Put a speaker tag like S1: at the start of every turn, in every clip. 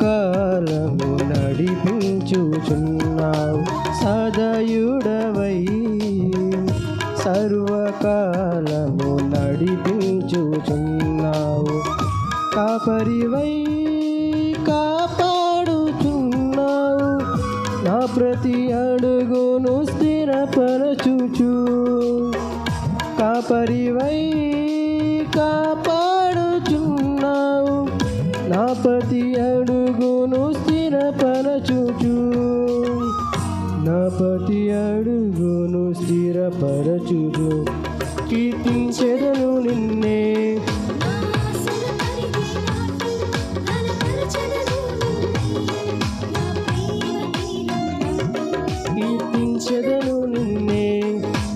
S1: కాలము నడిపించుచున్నావు. సదయుడవై సర్వకాలము నడిపించుచున్నావు. కాపరివై కాపాడుచున్నావు. నా ప్రతి అడుగును స్థిరపరచుచు. కాపరివై కాపాడుచున్నావు. నా ప్రతి అడుగు స్థిరపరచుచు నా ప్రతి అడుగును స్థిరపరచుచు. కీర్తించెదను నిన్నే. కీర్తించెదను నిన్నే.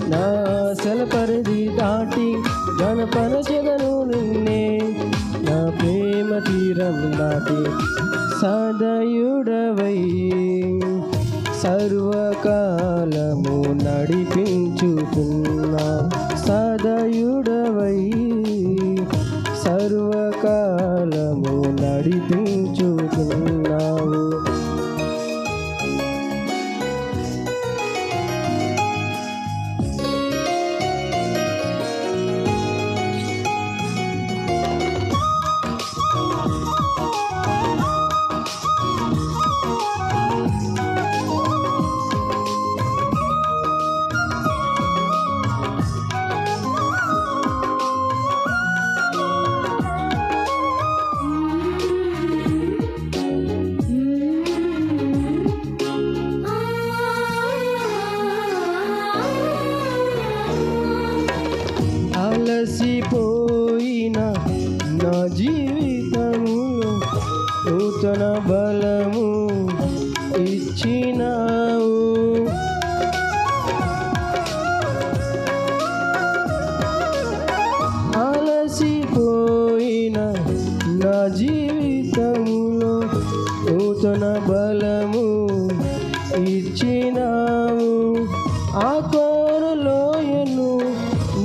S1: నా ఆశల పరిధి దాటి గణపరచెదను నిన్నే. నా ప్రేమ తీరం సదయుడవై సర్వకాలము నడిపించుతున్నా సదయుడవై సర్వకాలము నడిపించుతున్నావు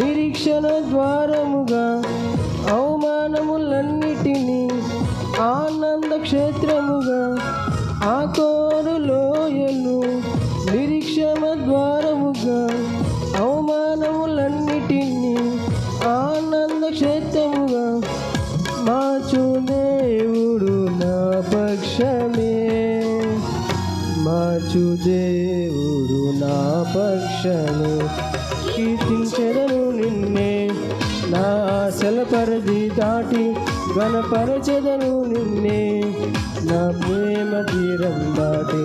S1: నిరీక్షణ ద్వారముగా అవమానములన్నిటినీ ఆనంద క్షేత్రముగా ఆకోరు లోయలు నిరీక్షణ ద్వారముగా అవమానములన్నిటినీ ఆనంద క్షేత్రముగా మార్చు దేవుడు నా పక్షమే. మార్చు దేవుడు నా పక్షము. ఆశల పరిధి దాటి గణపరచెదను నిన్నే. నా ప్రేమ తీరం దాటి.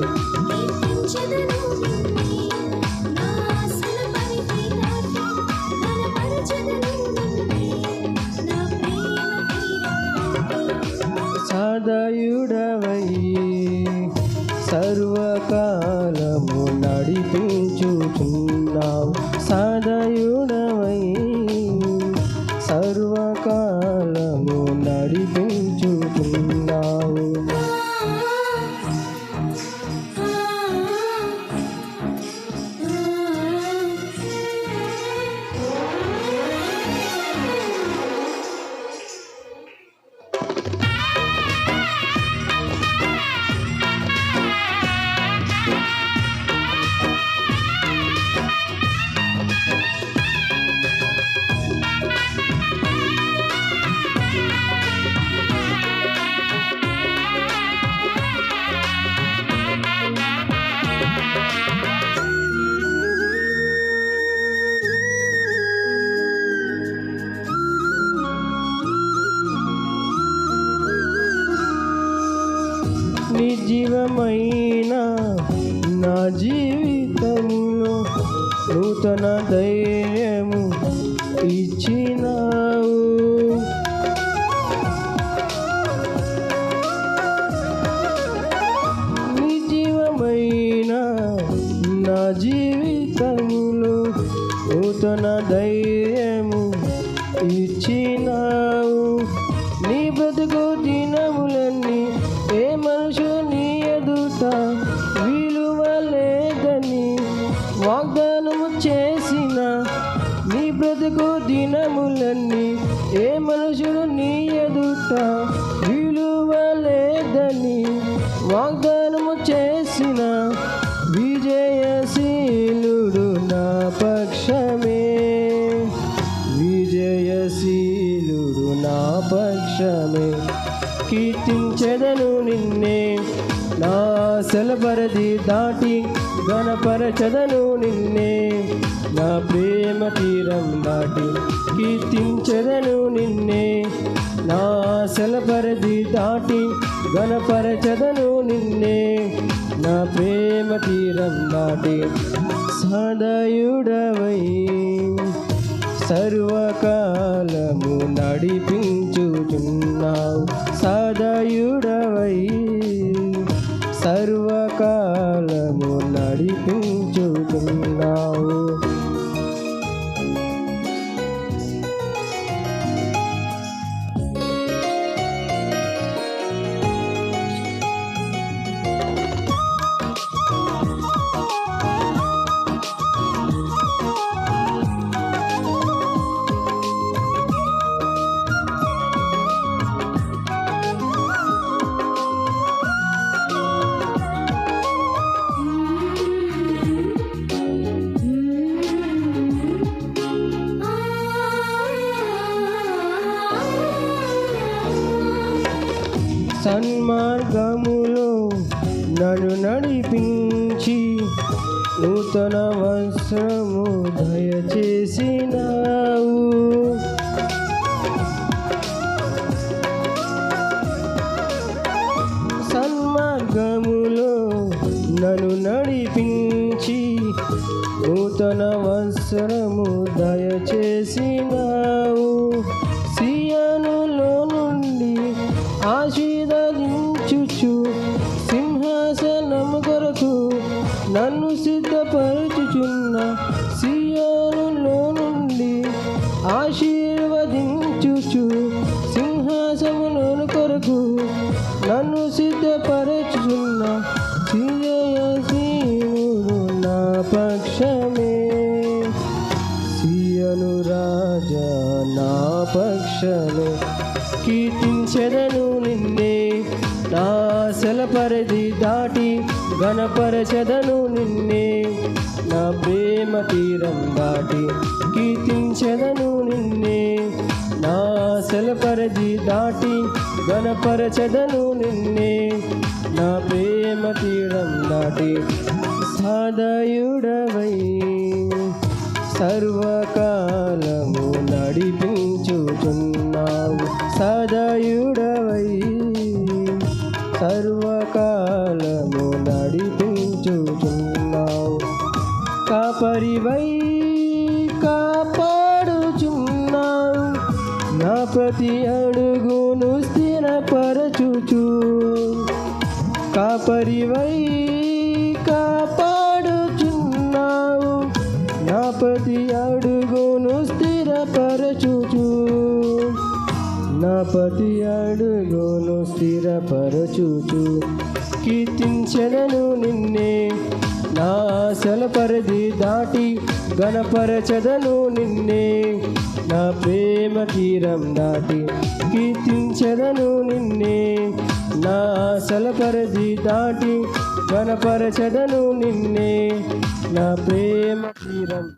S1: సదయుడవై సర్వకాలము నిర్జీవమైన నా జీవితంలో నూతన దయ విలువ లేదని వాగ్దానము చేసిన నీ బ్రతుకు దినములన్నీ ఏ మనుషుడు నీ ఎదుట విలువ లేదని వాగ్దానం దాటి గణపరచదను నిన్నే. నా ప్రేమ తీరం దాటి కీర్తించదను నిన్నే. నా సెలపరది దాటి గణపరచదను నిన్నే. నా ప్రేమ తీరం దాటి సదయుడవై సర్వకాలము నడిపించుచున్నావు. సదయుడవై సర్వకాలము సన్మార్గములో నన్ను నడిపించి నూతన వస్త్రము దయచేసినావు. సన్మార్గములో నన్ను నడిపించి నూతన వస్త్రము దయచేసినావు. సియనులో నుండి ఆశీర్వదించుచు సింహాసనము కొరకు నన్ను సిద్ధపరచుచున్న సియోనులో నుండి ఆశీర్వదించుచు సింహాసమును కొరకు నన్ను సిద్ధపరచుచున్న సియసీనుడు నా పక్షమే. సియను రాజా నా పక్షమే. కీర్తించెదను నిన్నే. నా పరిధి దాటి గణపరచదను నిన్నే. నా ప్రేమ తీరం దాటి కీర్తించదను నిన్నే. నా పరిధి దాటి గణపరచదను నిన్నే. నా ప్రేమ తీరం దాటి సాదయుడవై సర్వకాలము నడిపించుచున్నావు. సదయుడవై నడిపించుచున్నావు కాపరివై కాపాడుచున్నావు. నా ప్రతి అడుగును స్థిరపరచుచు. కాపరివై కాపాడుచున్నావు. నా ప్రతి అడుగును స్థిరపరచుచు. నా ప్రతి అడుగును స్థిరపరచుచు. కీర్తించెదను నిన్నే. నా ఆశల పరిధి దాటి గణపరచదను నిన్నే. నా ప్రేమ తీరం దాటి కీర్తించెదను నిన్నే. నా ఆశల పరిధి దాటి గణపరచదను నిన్నే. నా ప్రేమ తీరం